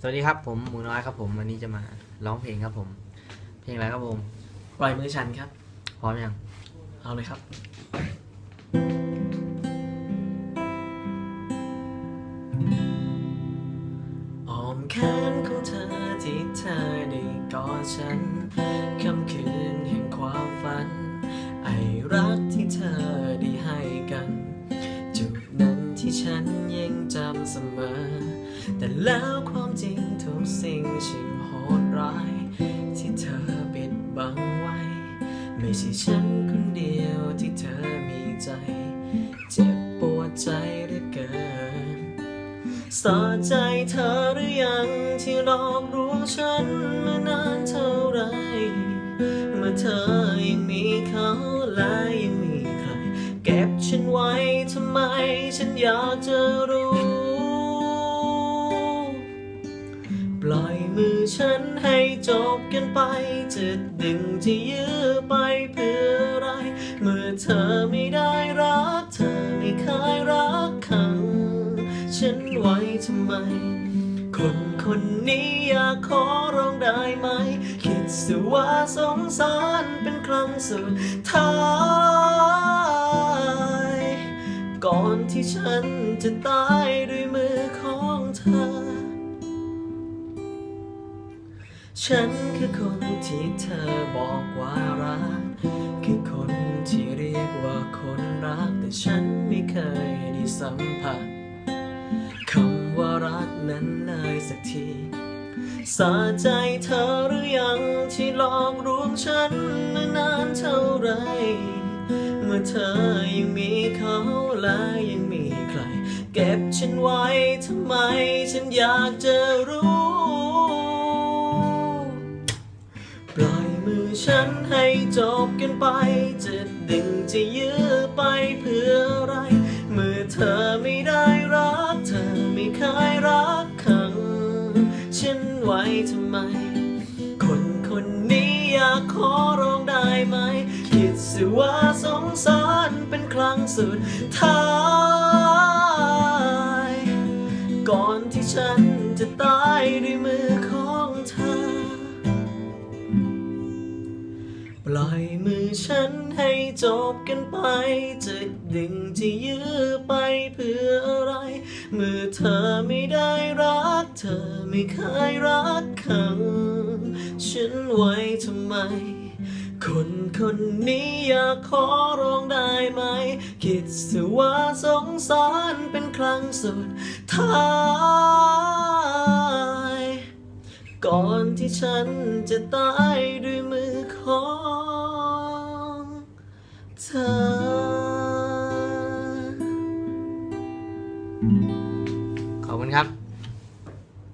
สวัสดีครับผมหมูน้อยครับผมวันนี้จะมาร้องเพลงครับผม เพลงอะไรครับผมปล่อยมือฉันครับ พร้อมยังเอาเลยครับอ้อมแขนของเธอที่เธอได้กอดฉันค่ำคืนแห่งความฝัน ไอรักที่เธอได้ให้กัน จุดนั้นที่ฉันยังจำเสมอ แต่แล้วความจริงทุกสิ่งช่างโหดร้าย ที่เธอปิดบังไว้ ไม่ใช่ฉันคนเดียวที่เธอมีใจ เจ็บปวดใจเหลือเกินสะใจเธอหรือยังที่หลอกลวงฉันมานานเท่าไรเมื่อเธอยังมีเขาและยังมีใคร เก็บฉันไว้ทำไมฉันอยากจะรู้ ล่อยมือฉันให้จบกันไปจะดึงจะยื้อไปเพื่ออะไร เมื่อเธอไม่ได้รัก เธอไม่เคยรักขัง ฉันไว้ทำไม คนคนนี้อยากขอร้องได้ไหม คิดสิว่าสงสารเป็นครั้งสุดท้ายก่อนที่ฉันจะตายด้วยมือของเธอ ฉันคือคนที่เธอบอกว่ารัก คือคนที่เรียกว่าคนรัก แต่ฉันไม่เคยได้สัมผัสคำว่ารักนั้นเลยสักทีสะใจเธอหรือยังที่หลอกลวงฉันมานานเท่าไร เมื่อเธอยังมีเขาและยังมีใคร เก็บฉันไว้ทำไมฉันอยากจะรู้ ฉันให้จบกันไป จะดึงจะยื้อไปเพื่ออะไร เมื่อเธอไม่ได้รัก เธอไม่เคยรักขัง ฉันไว้ทำไม คนคนนี้อยากขอร้องได้ไหม คิดสิว่าสงสารเป็นครั้งสุดท้าย ล่อยมือฉันให้จบกันไป จะดึงจะยื้อไปเพื่ออะไร เมื่อเธอไม่ได้รัก เธอไม่เคยรักขังฉันไว้ทำไม คนคนนี้อยากขอร้องได้ไหม คิดสิว่าสงสารเป็นครั้งสุดท้าย ก่อนที่ฉันจะตายด้วยมือของเธอ ขอบคุณครับ